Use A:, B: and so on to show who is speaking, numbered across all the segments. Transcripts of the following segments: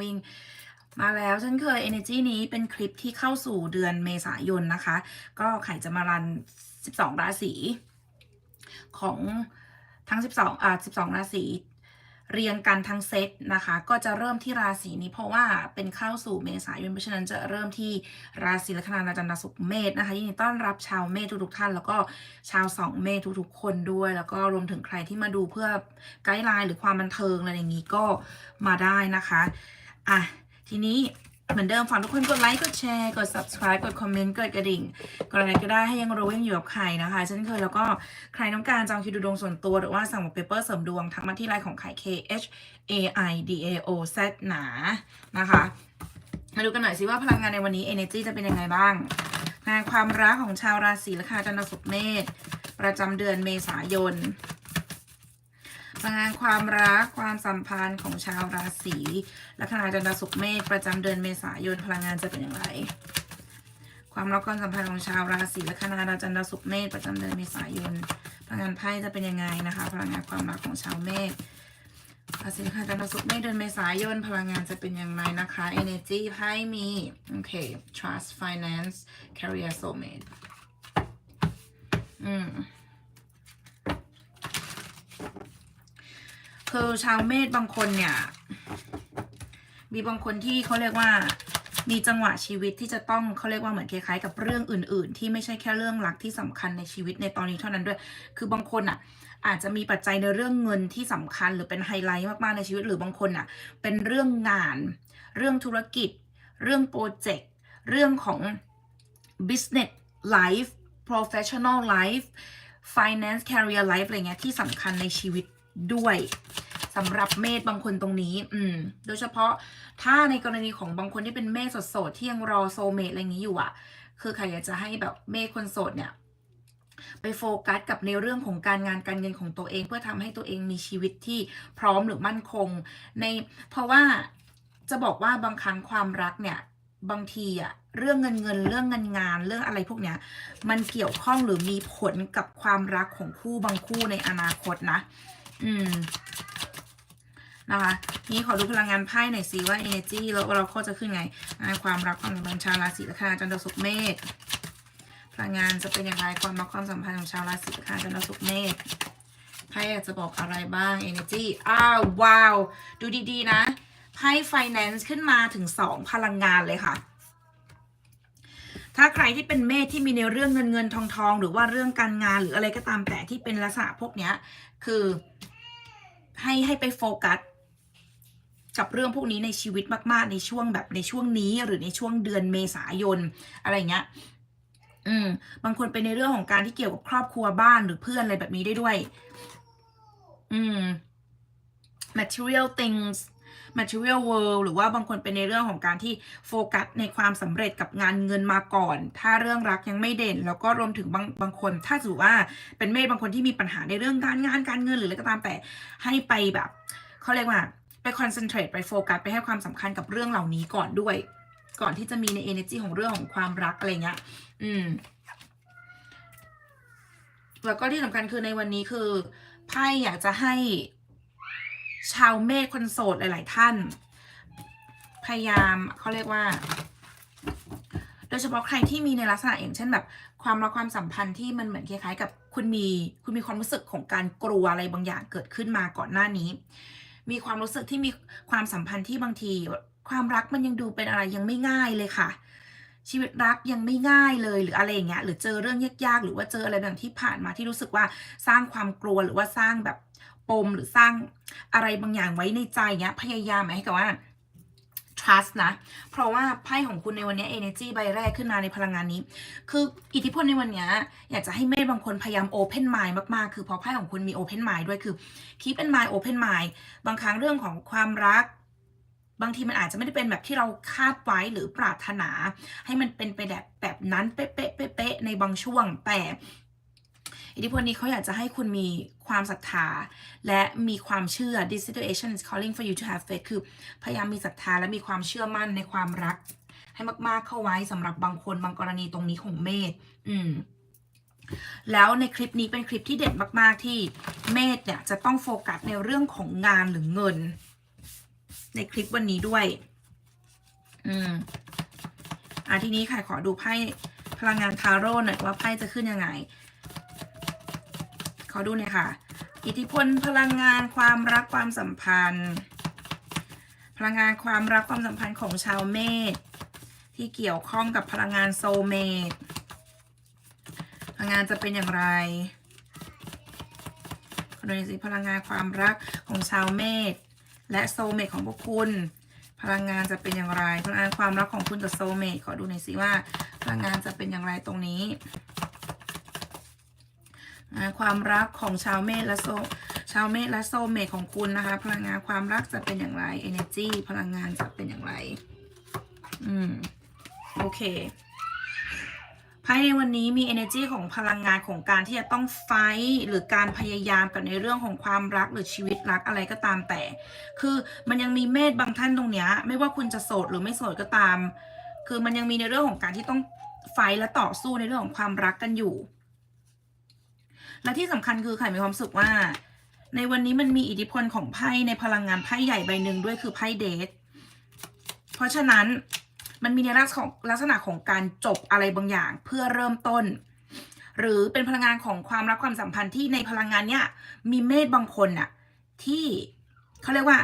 A: วิงมาแล้วฉันเคย Energy นี้เป็นคลิปที่เข้าสู่เดือนเมษายนนะคะ ก็ไข่จะมารัน 12 ราศีของทั้ง 12 อ่า 12 ราศีเรียงกันทั้งเซตนะคะ ก็จะเริ่มที่ราศีนี้เพราะว่าเป็นเข้าสู่เมษายนเพราะฉะนั้นจะเริ่มที่ราศีลัคนาราจันทร์สุขเมษนะคะยินดีต้อนรับชาวเมษทุกๆท่าน แล้วก็ชาวสองเมษทุกๆคนด้วย แล้วก็รวมถึงใครที่มาดูเพื่อไกด์ไลน์หรือความบันเทิงอะไรอย่างนี้ก็มาได้นะคะ อะ ทีนี้เหมือนเดิมฝากทุกคนกดไลค์กดแชร์กด subscribe กดคอมเมนต์กดกระดิ่งกดอะไรก็ได้ให้ยังรู้ยังอยู่กับใครนะคะเช่นเคยแล้วก็ใครต้องการจองคิวดูดวงส่วนตัว หรือว่าสั่งเปเปอร์เสริมดวงทักมาที่ไลน์ของไข่ K H A I D A O Z หนานะคะมาดูกันหน่อยสิว่าพลังงานในวันนี้ energy จะเป็นยังไงบ้างงานความรักของชาวราศีลัคนาจันทร์สุขเมษประจำเดือนเมษายน พลังานความรักความสัมพันธ์ของชาวราศีลัคนาจันทร์สุขเมษประจำเดือนเมษายนพลังงานจะเป็นอย่างไร ความรักความสัมพันธ์ของชาวราศีลัคนาจันทร์สุขเมษประจำเดือนเมษายนพลังงานไพ่จะเป็นยังไงนะคะ พลังงานความรักของชาวเมษราศีลัคนาจันทร์สุขเมษเดือนเมษายนพลังงานจะเป็นอย่างไรนะคะ energy ไพ่มีโอเค trust finance career soulmate อืม คือชาวเมษบางคนเนี่ย มีบางคนที่เขาเรียกว่ามีจังหวะชีวิตที่จะต้องเขาเรียกว่าเหมือนคล้ายๆกับเรื่องอื่น ๆ ที่ไม่ใช่แค่เรื่องรักที่สำคัญในชีวิตในตอนนี้เท่านั้นด้วย คือบางคนอะ อาจจะมีปัจจัยในเรื่องเงินที่สำคัญหรือเป็นไฮไลท์มากๆในชีวิตหรือบางคนอะ เป็นเรื่องงาน เรื่องธุรกิจ เรื่องโปรเจกต์ เรื่องของ business life professional life finance career life อะไรเงี้ยที่สำคัญในชีวิต ด้วยสำหรับเมษบางคนตรงนี้ อืม โดยเฉพาะถ้าในกรณีของบางคนที่เป็นเมษสดๆที่ยังรอโซเมตอะไรอย่างนี้อยู่อะคือใครอยากจะให้แบบเมษคนโสดเนี่ย ไปโฟกัสกับในเรื่องของการงานการเงินของตัวเอง เพื่อทำให้ตัวเองมีชีวิตที่พร้อมหรือมั่นคง ในเพราะว่าจะบอกว่าบางครั้งความรักเนี่ย บางทีอะเรื่องเงินเงินเรื่องเงินงานเรื่องอะไรพวกเนี้ย มันเกี่ยวข้องหรือมีผลกับความรักของคู่บางคู่ในอนาคตนะ อืม นะคะ นี่ขอดูพลังงานไพ่หน่อยสิว่า energy แล้วเราก็จะขึ้นไงนความรักความสัมพันธ์ชาวราศีลัคนาจันทร์สุขเมษพลังงานจะเป็นอย่างไรความรักความสัมพันธ์ของชาวราศีลัคนาจันทร์สุขเมษไพ่อยากจะบอกอะไรบ้าง energy อ้าวว้าว ดูดีๆ นะไพ่ finance ขึ้นมาถึงสองพลังงานเลยค่ะถ้าใครที่เป็นเมษที่มีในเรื่องเงินเงินทองทองหรือว่าเรื่องการงานหรืออะไรก็ตามแต่ที่เป็นลักษณะพวกเนี้ย คือ ให้ให้ไปโฟกัสกับเรื่องพวกนี้ในชีวิตมาก ๆ ในช่วงแบบในช่วงนี้หรือในช่วงเดือนเมษายนอะไรเงี้ย อืม บางคนเป็นในเรื่องของการที่เกี่ยวกับครอบครัวบ้านหรือเพื่อนอะไรแบบนี้ได้ด้วย อืม material things material world หรือว่าบางคนเป็นในเรื่องของการที่โฟกัสในความสำเร็จกับงานเงินมาก่อน ถ้าเรื่องรักยังไม่เด่น แล้วก็รวมถึงบางบางคน ถ้าถือว่าเป็นเมษบางคนที่มีปัญหาในเรื่องการงานการเงินหรืออะไรก็ตามแต่ให้ไปแบบเขาเรียกว่าไปคอนเซนเทรตไปโฟกัสไปให้ความสำคัญกับเรื่องเหล่านี้ก่อนด้วย ก่อนที่จะมีใน energy ของเรื่องของความรักอะไรเงี้ยอืมแล้วก็ที่สำคัญคือในวันนี้คือไพ่อยากจะให้ ชาวเมษคนโสดหลาย ๆ ท่าน พยายามเขาเรียกว่า โดยเฉพาะใครที่มีในลักษณะอย่างเช่นแบบ ความรักความสัมพันธ์ที่มันเหมือนคล้าย ๆ กับคุณมีคุณมีความรู้สึกของการกลัวอะไรบางอย่างเกิดขึ้นมาก่อนหน้านี้ มีความรู้สึกที่มีความสัมพันธ์ที่บางที ความรักมันยังดูเป็นอะไรยังไม่ง่ายเลยค่ะชีวิตรักยังไม่ง่ายเลยหรืออะไรอย่างเงี้ยหรือเจอเรื่องยากๆ หรือว่าเจออะไรแบบที่ผ่านมาที่รู้สึกว่าสร้างความกลัวหรือว่าสร้างแบบ ปมหรือสร้างอะไรบางอย่างไว้ในใจเงี้ยพยายามให้กับว่า trust นะ เพราะว่าไพ่ของคุณในวันนี้ energy ใบแรกขึ้นมาในพลังงานนี้ คืออิทธิพลในวันนี้อยากจะให้เมธบางคนพยายาม open mind มากๆ คือพราะไพ่ของคุณมี open mind ด้วยคือ keep in mind open mind บางครั้งเรื่องของความรัก บางทีมันอาจจะไม่ได้เป็นแบบที่เราคาดไว้หรือปรารถนา ให้มันเป็นไปแบบแบบนั้นเป๊ะๆเป๊ะๆในบางช่วงแต่ อิทธิพลนี้เขาอยากจะให้คุณมีความศรัทธา และมีความเชื่อ this situation is calling for you to have faith คือพยายามมีศรัทธาและมีความเชื่อมั่นในความรัก ให้มากๆเข้าไว้สำหรับบางคนบางกรณีตรงนี้ของเมธอืมแล้วในคลิปนี้เป็นคลิปที่เด็ดมาก ๆ ที่เมธเนี่ยจะต้องโฟกัสในเรื่องของงานหรือเงิน ในคลิปวันนี้ด้วย อืมอะทีนี้ค่ะขอดูไพ่พลังงานทาโร่หน่อยว่าไพ่จะขึ้นยังไง ขอดูหน่อยค่ะ อิทธิพลพลังงานความรักความสัมพันธ์ พลังงานความรักความสัมพันธ์ของชาวเมษที่เกี่ยวข้องกับพลังงานโซเมตพลังงานจะเป็นอย่างไรขอดูหน่อยสิพลังงานความรักของชาวเมษและโซเมตของพวกคุณ พลังงานจะเป็นอย่างไร พลังงานความรักของคุณกับโซเมตขอดูหน่อยสิว่า พลังงานจะเป็นอย่างไรตรงนี้ ความรักของชาวเมษและโซชาวเมษและโซเมตของคุณนะคะ พลังงานความรักจะเป็นอย่างไร energy พลังงานจะเป็นอย่างไร อืม โอเคไพ่ในวันนี้มี energy ของพลังงานของการที่จะต้องไฟหรือการพยายามกับในเรื่องของความรักหรือชีวิตรักอะไรก็ตามแต่ คือมันยังมีเมธบางท่านตรงเนี้ย ไม่ว่าคุณจะโสดหรือไม่โสดก็ตาม คือมันยังมีในเรื่องของการที่ต้องไฟและต่อสู้ในเรื่องของความรักกันอยู่ และที่สำคัญคือไข่มีความสึกว่า ในวันนี้มันมีอิทธิพลของไพ่ในพลังงานไพ่ใหญ่ใบหนึ่งด้วยคือไพ่เดทเพราะฉะนั้นมันมีในลักษณะของลักษณะของการจบอะไรบางอย่างเพื่อเริ่มต้น หรือเป็นพลังงานของความรักความสัมพันธ์ที่ในพลังงานเนี้ยมีเมธบางคนน่ะที่เขาเรียกว่า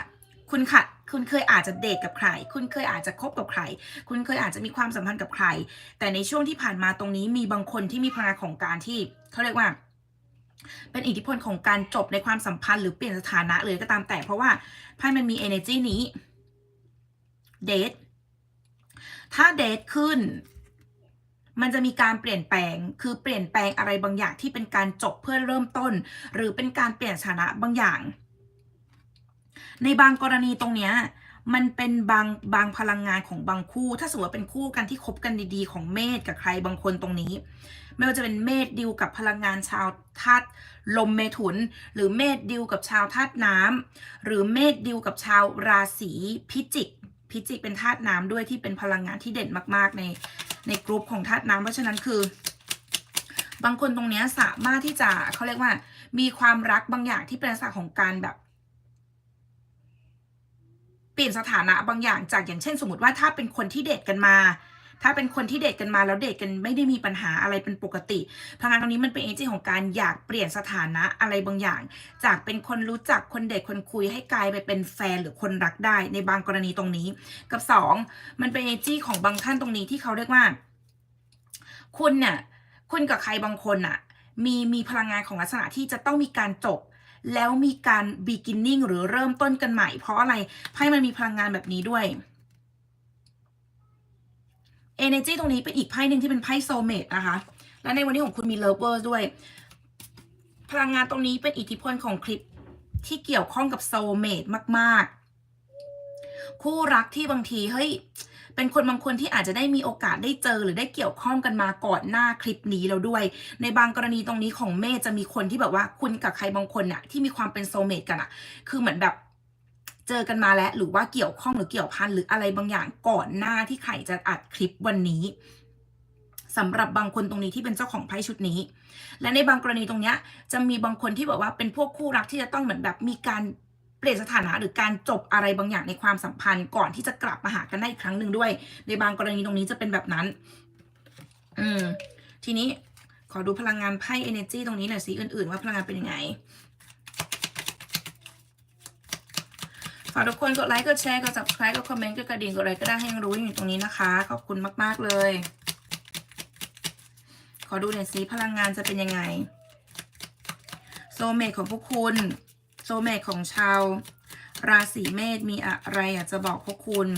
A: คุณขัดคุณเคยอาจจะเดทกับใคร คุณเคยอาจจะคบกับใคร คุณเคยอาจจะมีความสัมพันธ์กับใคร แต่ในช่วงที่ผ่านมาตรงนี้มีบางคนที่มีพลังงานของการที่เขาเรียกว่า เป็นอิทธิพลของการจบในความสัมพันธ์หรือเปลี่ยนสถานะเลยก็ตามแต่เพราะว่าไพ่มันมี energy นี้เดทถ้าเดทขึ้น มันจะมีการเปลี่ยนแปลง คือเปลี่ยนแปลงอะไรบางอย่างที่เป็นการจบเพื่อเริ่มต้น หรือเป็นการเปลี่ยนสถานะบางอย่าง ในบางกรณีตรงเนี้ย มันเป็นบางบางพลังงานของบางคู่ ถ้าสมมติว่าเป็นคู่กันที่คบกันดีๆ ของเมษกับใครบางคนตรงนี้ ไม่ว่าจะเป็นเมษดิวกับพลังงานชาวธาตุลมเมถุน หรือเมษดิวกับชาวธาตุน้ำหรือเมษดิวกับชาวราศีพิจิก พิจิกเป็นธาตุน้ำด้วยที่เป็นพลังงานที่เด่นมากๆในในกลุ่มของธาตุน้ำเพราะฉะนั้นคือบางคนตรงนี้สามารถที่จะเขาเรียกว่า มีความรักบางอย่างที่เป็นลักษณะของการแบบ เปลี่ยนสถานะบางอย่างจากอย่างเช่น สมมติว่าถ้าเป็นคนที่เดทกันมา ถ้าเป็นคนที่เดทกันมาแล้วเดทกันไม่ได้มีปัญหาอะไรเป็นปกติพลังงานตรงนี้มันเป็นเอเจนของการอยากเปลี่ยนสถานะอะไรบางอย่าง จากเป็นคนรู้จักคนเดทคนคุยให้กลายไปเป็นแฟนหรือคนรักได้ในบางกรณีตรงนี้ กับสองมันเป็นเอเจนของบางท่านตรงนี้ที่เขาเรียกว่า คุณเนี่ยคุณกับใครบางคนอะมีมีพลังงานของลักษณะที่จะต้องมีการจบ แล้วมีการ beginning หรือเริ่มต้นกันใหม่ เพราะอะไรไพ่มันมีพลังงานแบบนี้ด้วย energy ตรงนี้เป็นอีกไพ่หนึ่งที่เป็นไพ่ soulmate นะคะ และในวันนี้ของคุณมี lovers ด้วย พลังงานตรงนี้เป็นอิทธิพลของคลิปที่เกี่ยวข้องกับ soulmate มาก ๆ คู่รักที่บางทีเฮ้ย เป็นคนบางคนที่อาจจะได้มีโอกาสได้เจอหรือได้เกี่ยวข้องกันมาก่อนหน้าคลิปนี้แล้วด้วย ในบางกรณีตรงนี้ของเมย์จะมีคนที่แบบว่าคุณกับใครบางคนน่ะที่มีความเป็นโซเมตกันอะคือเหมือนแบบเจอกันมาแล้วหรือว่าเกี่ยวข้องหรือเกี่ยวพันหรืออะไรบางอย่างก่อนหน้าที่ใครจะอัดคลิปวันนี้สำหรับบางคนตรงนี้ที่เป็นเจ้าของไพ่ชุดนี้ และในบางกรณีตรงเนี้ยจะมีบางคนที่แบบว่าเป็นพวกคู่รักที่จะต้องเหมือนแบบมีการ ลี่ยนสถานะหรือการจบอะไรบางอย่างในความสัมพันธ์ก่อนที่จะกลับมาหากันได้อีกครั้งหนึ่งด้วย ในบางกรณีตรงนี้จะเป็นแบบนั้น อืม ทีนี้ขอดูพลังงานไพ่ energy ตรงนี้หน่อยสิอื่น ๆ ว่าพลังงานเป็นยังไงฝากทุกคนกดไลค์กดแชร์กด subscribe กดคอมเมนต์กดกระดิ่งกดอะไรก็ได้ให้ยังรู้อยู่ตรงนี้นะคะ ขอบคุณมาก ๆ เลย ขอดูหน่อยสิพลังงานจะเป็นยังไง โซเมตของพวกคุณ โซเมตของชาว ราศีเมษมีอะไรอยากจะบอกพวกคุณ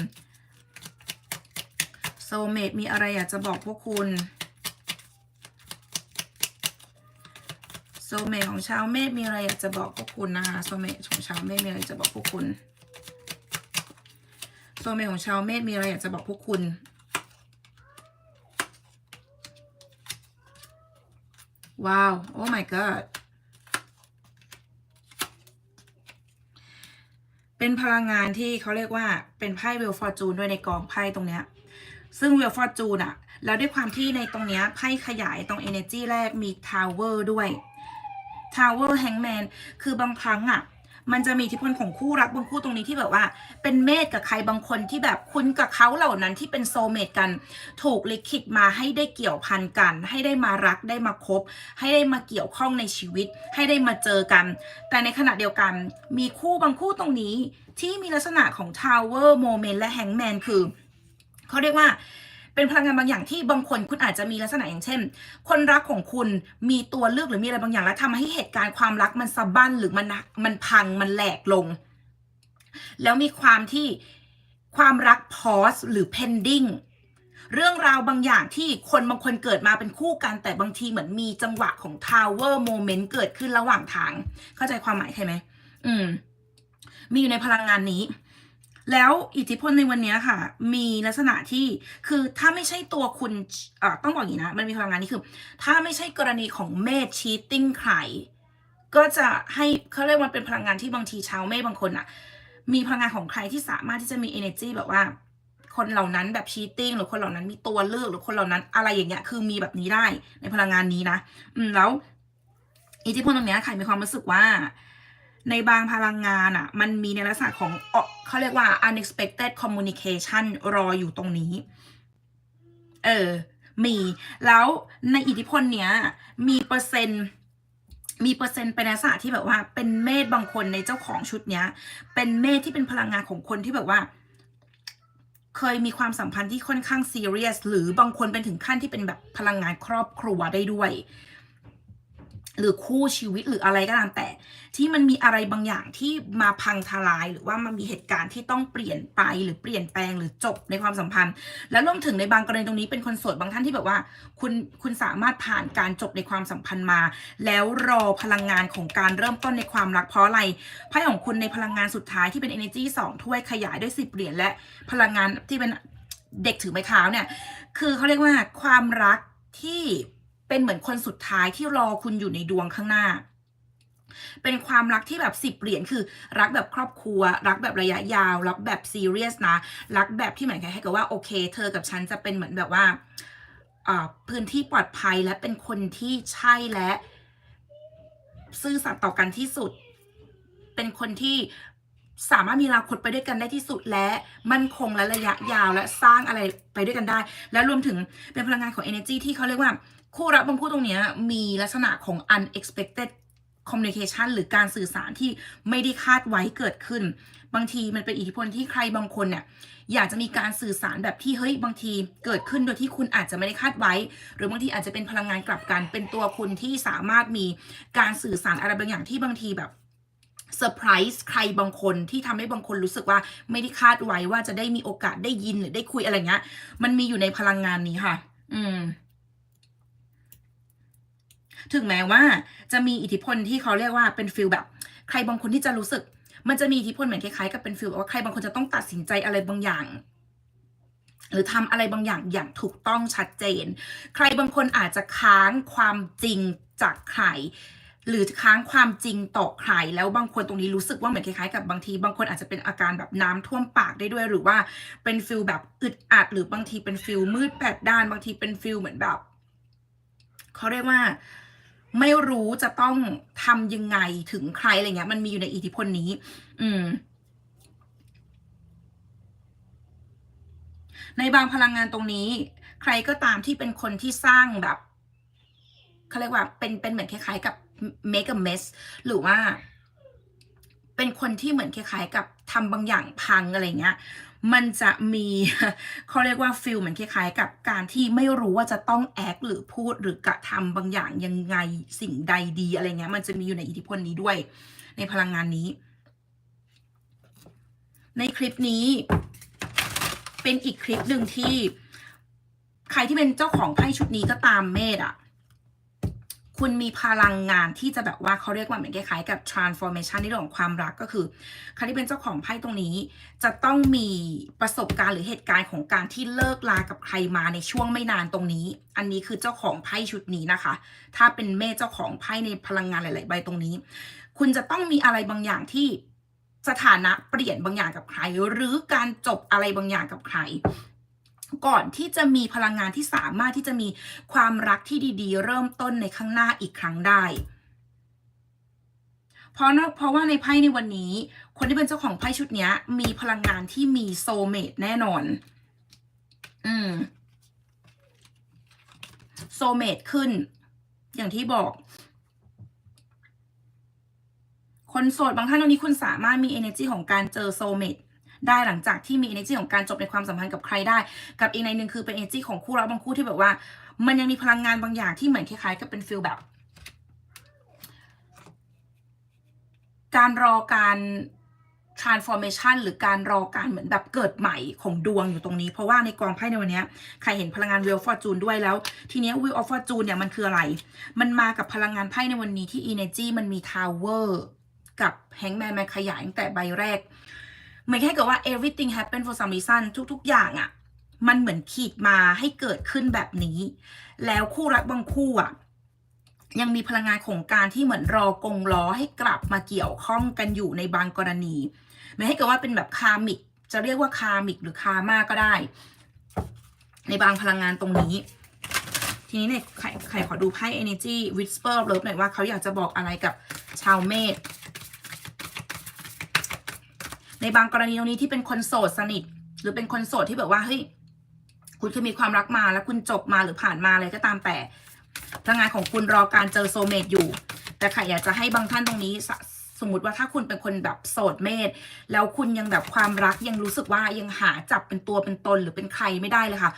A: โซเมตมีอะไรอยากจะบอกพวกคุณโซเมตของชาวเมษมีอะไรอยากจะบอกพวกคุณนะคะโซเมตของชาวเมษมีอะไรจะบอกพวกคุณโซเมตของชาวเมษมีอะไรอยากจะบอกพวกคุณว้าว โอ้ my god เป็นพลังงานที่เขาเรียกว่าเป็นไพ่เวลฟอร์จูนด้วยในกองไพ่ตรงเนี้ยซึ่งเวลฟอร์จูนอะแล้วด้วยความที่ในตรงเนี้ยไพ่ขยายตรง Energy แรกมีทาวเวอร์ด้วยทาวเวอร์แฮงแมนคือบางครั้งอะ มันจะมีอิทธิพลของคู่รักบางคู่ตรงนี้ที่แบบว่า เป็นเมษกับใครบางคนที่แบบคุณกับเขาเหล่านั้นที่เป็นโซเมตกัน ถูกลิขิตมาให้ได้เกี่ยวพันกัน ให้ได้มารักได้มาคบ ให้ได้มาเกี่ยวข้องในชีวิต ให้ได้มาเจอกัน แต่ในขณะเดียวกัน มีคู่บางคู่ตรงนี้ที่มีลักษณะของ Tower Moment และ Hangman คือเขาเรียกว่า เป็นพลังงานบางอย่างที่บางคนคุณอาจจะมีลักษณะอย่างเช่น คนรักของคุณมีตัวเลือกหรือมีอะไรบางอย่างแล้วทำให้เหตุการณ์ความรักมันสะบั้นหรือมันมันพังมันแหลกลง แล้วมีความที่ความรักพอสหรือ pending เรื่องราวบางอย่างที่คนบางคนเกิดมาเป็นคู่กัน แต่บางทีเหมือนมีจังหวะของ tower moment เกิดขึ้นระหว่างทาง เข้าใจความหมายใช่ไหมอืม มีอยู่ในพลังงานนี้ แล้วอิทธิพลในวันนี้ค่ะ มีลักษณะที่คือถ้าไม่ใช่ตัวคุณเอ่อต้องบอกอย่างนี้นะ มันมีพลังงานนี้คือ ถ้าไม่ใช่กรณีของเมธชีตติ้งใครก็จะให้เขาเรียกว่าเป็นพลังงานที่บางทีชาวเมธบางคนอะมีพลังงานของใครที่สามารถที่จะมี energy แบบว่า คนเหล่านั้นแบบชีตติ้งหรือคนเหล่านั้นมีตัวเลือกหรือคนเหล่านั้นอะไรอย่างเงี้ยคือมีแบบนี้ได้ในพลังงานนี้นะ อืมแล้ว อิทธิพลตรงเนี้ยใครมีความรู้สึกว่า ในบางพลังงานอะ มันมีในลักษณะของเอ่อเขาเรียกว่า unexpected communication รออยู่ตรงนี้ เออ มี แล้วในอิทธิพลเนี้ย มีเปอร์เซ็นต์มีเปอร์เซ็นต์เป็นลักษณะที่แบบว่า เป็นเมธบางคนในเจ้าของชุดเนี้ย เป็นเมธที่เป็นพลังงานของคนที่แบบว่า เคยมีความสัมพันธ์ที่ค่อนข้างซีเรียสหรือบางคนเป็นถึงขั้นที่เป็นแบบพลังงานครอบครัวได้ด้วย หรือคู่ชีวิตหรืออะไรก็ตามแต่ ที่มันมีอะไรบางอย่างที่มาพังทลาย หรือว่ามันมีเหตุการณ์ที่ต้องเปลี่ยนไปหรือเปลี่ยนแปลงหรือจบในความสัมพันธ์ แล้วรวมถึงในบางกรณีตรงนี้เป็นคนโสดบางท่านที่แบบว่า คุณคุณสามารถผ่านการจบในความสัมพันธ์มา แล้วรอพลังงานของการเริ่มต้นในความรักเพราะอะไรไพ่ของคุณในพลังงานสุดท้ายที่เป็น energy สองถ้วยขยายด้วยสิบเหรียญและพลังงานที่เป็นเด็กถือไม้เท้าเนี่ย คือเขาเรียกว่าความรักที่ เป็นเหมือนคนสุดท้ายที่รอคุณอยู่ในดวงข้างหน้า เป็นความรักที่แบบสิบเหรียญคือ รักแบบครอบครัว รักแบบระยะยาว รักแบบซีเรียสนะ รักแบบที่เหมือนกับว่าโอเค เธอกับฉันจะเป็นเหมือนแบบว่าอ่าพื้นที่ปลอดภัยและเป็นคนที่ใช่และ ซื่อสัตย์ต่อกันที่สุด เป็นคนที่สามารถมีอนาคตไปด้วยกันได้ที่สุดและมั่นคงและระยะยาวและสร้างอะไรไปด้วยกันได้ และรวมถึงเป็นพลังงานของ energy ที่เขาเรียกว่า คู่รักบางคู่ตรงนี้มีลักษณะของ unexpected communication หรือการสื่อสารที่ไม่ได้คาดไว้เกิดขึ้น บางทีมันเป็นอิทธิพลที่ใครบางคนเนี่ยอยากจะมีการสื่อสารแบบที่เฮ้ยบางทีเกิดขึ้นโดยที่คุณอาจจะไม่ได้คาดไว้ หรือบางทีอาจจะเป็นพลังงานกลับกัน เป็นตัวคุณที่สามารถมีการสื่อสารอะไรบางอย่างที่บางทีแบบเซอร์ไพรส์ใครบางคนที่ทำให้บางคนรู้สึกว่าไม่ได้คาดไว้ว่าจะได้มีโอกาสได้ยินหรือได้คุยอะไรเงี้ย มันมีอยู่ในพลังงานนี้ค่ะ อืม ถึงแม้ว่าจะมีอิทธิพลที่เขาเรียกว่าเป็นฟิลแบบ ใครบางคนที่จะรู้สึก มันจะมีอิทธิพลเหมือนคล้ายๆกับเป็นฟิลแบบว่าใครบางคนจะต้องตัดสินใจอะไรบางอย่าง หรือทำอะไรบางอย่างอย่างถูกต้องชัดเจน ใครบางคนอาจจะค้างความจริงจากใครหรือค้างความจริงต่อใครแล้วบางคนตรงนี้รู้สึกว่าเหมือนคล้ายๆ กับบางที บางคนอาจจะเป็นอาการแบบน้ำท่วมปากได้ด้วย หรือว่าเป็นฟิลแบบอึดอัด หรือบางทีเป็นฟิลมืดแปดด้าน บางทีเป็นฟิลเหมือนแบบเขาเรียกว่า ไม่รู้จะต้องทำยังไงถึงใครอะไรเงี้ย มันมีอยู่ในอิทธิพลนี้ อืม ในบางพลังงานตรงนี้ ใครก็ตามที่เป็นคนที่สร้างแบบเขาเรียกว่าเป็นเป็นเหมือนคล้ายๆกับ make a mess หรือว่า เป็นคนที่เหมือนคล้ายๆกับทำบางอย่างพังอะไรเงี้ย มันจะมีเขาเรียกว่าฟิลเหมือนคล้ายๆ กับการที่ไม่รู้ว่าจะต้องแอคหรือพูดหรือกระทำบางอย่างยังไงสิ่งใดดีอะไรเงี้ยมันจะมีอยู่ในอิทธิพลนี้ด้วย ในพลังงานนี้ ในคลิปนี้ เป็นอีกคลิปหนึ่งที่ ใครที่เป็นเจ้าของไพ่ชุดนี้ก็ตามเมธอะ คุณมีพลังงานที่จะแบบว่าเขาเรียกว่าเหมือนคล้ายๆกับ transformation ในเรื่องของความรักก็คือใครที่เป็นเจ้าของไพ่ตรงนี้ จะต้องมีประสบการณ์หรือเหตุการณ์ของการที่เลิกลากับใครมาในช่วงไม่นานตรงนี้ อันนี้คือเจ้าของไพ่ชุดนี้นะคะ ถ้าเป็นเมธเจ้าของไพ่ในพลังงานหลาย ๆ ใบตรงนี้ คุณจะต้องมีอะไรบางอย่างที่สถานะเปลี่ยนบางอย่างกับใคร หรือการจบอะไรบางอย่างกับใคร ก่อนที่จะมีพลังงานที่สามารถที่จะมีความรักที่ดีๆ เริ่มต้นในข้างหน้าอีกครั้งได้ เพราะเพราะว่าในไพ่ในวันนี้ คนที่เป็นเจ้าของไพ่ชุดนี้มีพลังงานที่มีโซเมตแน่นอน อืมโซเมตขึ้น อย่างที่บอก คนโสดบางท่านตอนนี้คุณสามารถมี energy ของการเจอโซเมต ได้หลังจากที่มี energy ของการจบในความสัมพันธ์กับใครได้ กับอีกในหนึ่งคือเป็น energy ของคู่รักบางคู่ที่แบบว่า มันยังมีพลังงานบางอย่างที่เหมือนคล้ายๆกับเป็นฟิลแบบ การรอการ transformation หรือการรอการเหมือนแบบเกิดใหม่ของดวงอยู่ตรงนี้ เพราะว่าในกองไพ่ในวันนี้ใครเห็นพลังงาน Wheel of Fortune ด้วยแล้ว ทีเนี้ย Wheel of Fortune เนี่ยมันคืออะไร มันมากับพลังงานไพ่ในวันนี้ที่ energy มันมี Tower กับ Hangman มันขยายตั้งแต่ใบแรก มือนแค่กับว่า everything happen for some reason ทุก ๆ อย่างอะ่ะ มันเหมือนขีดมาให้เกิดขึ้นแบบนี้ แล้วคู่รักบางคู่อะ ยังมีพลังงานของการที่เหมือนรอกงล้อให้กลับมาเกี่ยวข้องกันอยู่ในบางกรณีไม่ให้เกิดว่าเป็นแบบคามิกจะเรียกว่าคามิกหรือคามาก็ได้ ในบางพลังงานตรงนี้ ทีนี้เนี่ยใครใครขอดูไพ่ Energy Whisper Love หน่อยว่าเขาอยากจะบอกอะไรกับชาวเมษ ในบางกรณีตรงนี้ที่เป็นคนโสดสนิท หรือเป็นคนโสดที่แบบว่าเฮ้ยคุณเคยมีความรักมาแล้วคุณจบมาหรือผ่านมาอะไรก็ตามแต่พลังงานของคุณรอการเจอโซเมตอยู่ แต่ค่ะอยากจะให้บางท่านตรงนี้สสมมติว่าถ้าคุณเป็นคนแบบโสดเมษแล้วคุณยังแบบความรักยังรู้สึกว่ายังหาจับเป็นตัวเป็นตนหรือเป็นใครไม่ได้เลยค่ะ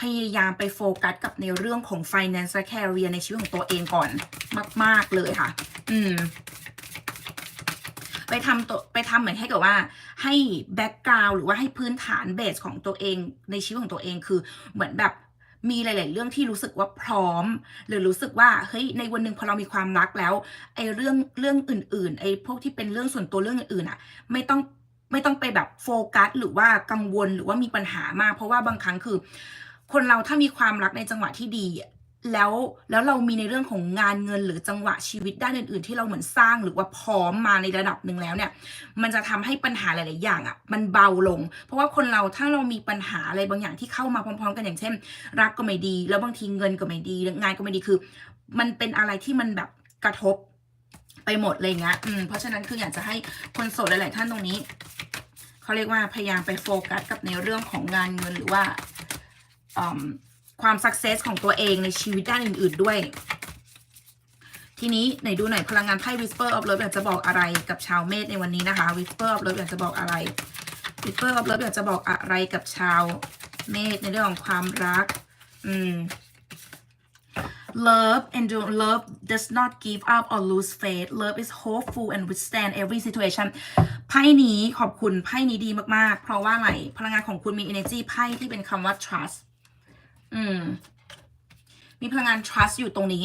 A: พยายามไปโฟกัสกับในเรื่องของ finance และ career ในชีวิตของตัวเองก่อนมาก ๆเลยค่ะ อืม ไปทำตัวไปทำเหมือนให้กับว่า ให้แบ็กกราวหรือว่าให้พื้นฐานเบสของตัวเองในชีวิตของตัวเองคือเหมือนแบบมีหลาย ๆ เรื่องที่รู้สึกว่าพร้อม หรือรู้สึกว่าเฮ้ยในวันหนึ่งพอเรามีความรักแล้วไอ้เรื่องเรื่องอื่น ๆ ไอ้พวกที่เป็นเรื่องส่วนตัวเรื่องอื่นๆอะ ไม่ต้องไม่ต้องไปแบบโฟกัสหรือว่ากังวลหรือว่ามีปัญหามาก เพราะว่าบางครั้งคือ คนเราถ้ามีความรักในจังหวะที่ดี แล้วแล้วเรามีในเรื่องของงานเงินหรือจังหวะชีวิตด้านอื่นๆ ที่เราเหมือนสร้างหรือว่าพร้อมมาในระดับหนึ่งแล้วเนี่ย มันจะทำให้ปัญหาหลาย ๆ อย่างอะ่ะ มันเบาลง เพราะว่าคนเราถ้าเรามีปัญหาอะไรบางอย่างที่เข้ามาพร้อม ๆ กันอย่างเช่น รักก็ไม่ดี แล้วบางทีเงินก็ไม่ดี งานก็ไม่ดีคือ มันเป็นอะไรที่มันแบบกระทบไปหมดเลยเงี้ยอืมเพราะฉะนั้นคืออยากจะให้คนโสดหลาย ๆ ท่านตรงนี้เขาเรียกว่าพยายามไปโฟกัสกับในเรื่องของงานเงินหรือว่าอืม ความสักเซสของตัวเองในชีวิตด้านอื่น ๆด้วย ทีนี้ไหนดูหน่อยพลังงานไพ่ Whisper of Love อยากจะบอกอะไรกับชาวเมษในวันนี้นะคะ Whisper of Love อยากจะบอกอะไร Whisper of Love อยากจะบอกอะไรกับชาวเมษในเรื่องของความรัก อืม Love and do love does not give up or lose faith. Love is hopeful and withstand every situation. ไพ่นี้ขอบคุณไพ่นี้ดีมากๆ เพราะว่าอะไรพลังงานของคุณมี energy ไพ่ที่เป็นคำว่า trust อืม มีพลังงาน trust อยู่ตรงนี้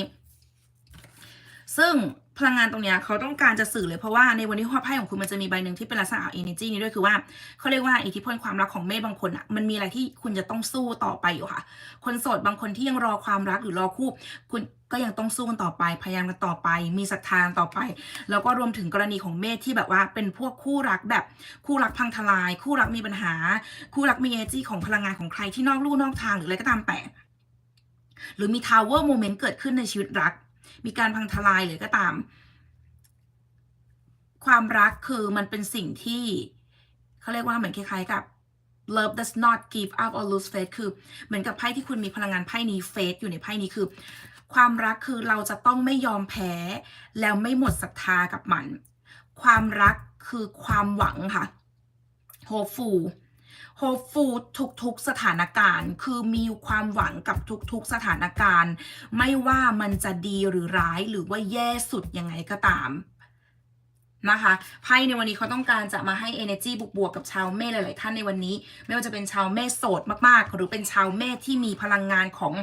A: ซึ่ง พลังงานตรงเนี้ยเขาต้องการจะสื่อเลยเพราะว่าในวันนี้ไพ่ของคุณมันจะมีใบหนึ่งที่เป็นลักษณะ energy นี้ด้วยคือว่าเขาเรียกว่าอิทธิพลความรักของเมษบางคนอะมันมีอะไรที่คุณจะต้องสู้ต่อไปอยู่ค่ะ คนโสดบางคนที่ยังรอความรักหรือรอคู่ คุณก็ยังต้องสู้กันต่อไปพยายามกันต่อไป มีศรัทธาต่อไป แล้วก็รวมถึงกรณีของเมษที่แบบว่าเป็นพวกคู่รักแบบคู่รักพังทลาย คู่รักมีปัญหา คู่รักมี energy ของพลังงานของใครที่นอกลู่นอกทางหรืออะไรก็ตามแต่หรือมี tower moment เกิดขึ้นในชีวิตรัก มีการพังทลายหรือก็ตาม ความรักคือมันเป็นสิ่งที่เขาเรียกว่าเหมือนคล้ายๆกับ love does not give up or lose faith คือเหมือนกับไพ่ที่คุณมีพลังงานไพ่นี้ faith อยู่ในไพ่นี้คือ ความรักคือเราจะต้องไม่ยอมแพ้ แล้วไม่หมดศรัทธากับมัน ความรักคือความหวังค่ะ hopeful hopeful ทุกๆ สถานการณ์ คือมีความหวังกับทุกๆ สถานการณ์ ไม่ว่ามันจะดีหรือร้ายหรือว่าแย่สุดยังไงก็ตามนะคะไพ่ในวันนี้เขาต้องการจะมาให้ energy บวกๆกับชาวเมษหลาย ๆ ท่านในวันนี้ ไม่ว่าจะเป็นชาวเมษโสดมากๆ หรือเป็นชาวเมษที่มีพลังงานของ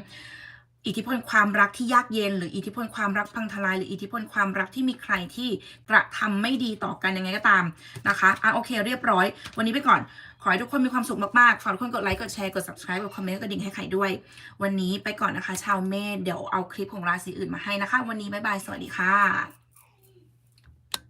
A: อิทธิพลความรักที่ยากเย็น หรืออิทธิพลความรักพังทลาย หรืออิทธิพลความรักที่มีใครที่กระทำไม่ดีต่อกันยังไงก็ตามนะคะอะโอเคเรียบร้อย วันนี้ไปก่อน ขอให้ทุกคนมีความสุขมากๆ ฝากทุกคนกดไลค์ กดแชร์ กด subscribe กดคอมเมนต์ กดดิ่งให้ใครด้วย วันนี้ไปก่อนนะคะ ชาวเมษเดี๋ยวเอาคลิปของราศีอื่นมาให้นะคะ วันนี้บ๊ายบาย สวัสดีค่ะ